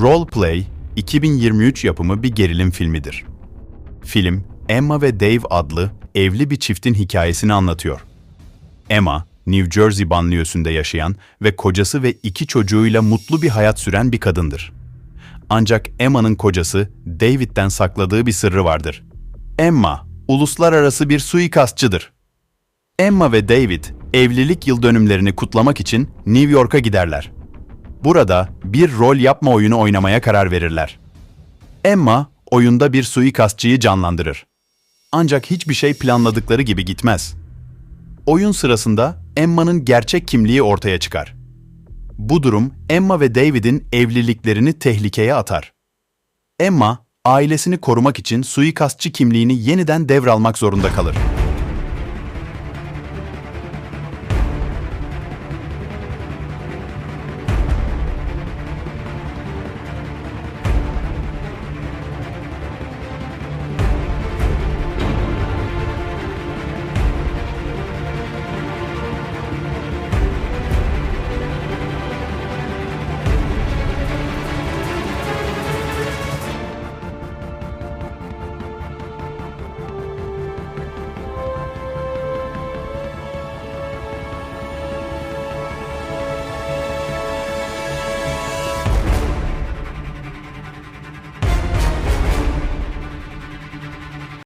Roleplay, 2023 yapımı bir gerilim filmidir. Film, Emma ve Dave adlı evli bir çiftin hikayesini anlatıyor. Emma, New Jersey banliyösünde yaşayan ve kocası ve iki çocuğuyla mutlu bir hayat süren bir kadındır. Ancak Emma'nın kocası David'den sakladığı bir sırrı vardır. Emma, uluslararası bir suikastçıdır. Emma ve David, evlilik yıl dönümlerini kutlamak için New York'a giderler. Burada bir rol yapma oyunu oynamaya karar verirler. Emma, oyunda bir suikastçıyı canlandırır. Ancak hiçbir şey planladıkları gibi gitmez. Oyun sırasında Emma'nın gerçek kimliği ortaya çıkar. Bu durum Emma ve David'in evliliklerini tehlikeye atar. Emma, ailesini korumak için suikastçı kimliğini yeniden devralmak zorunda kalır.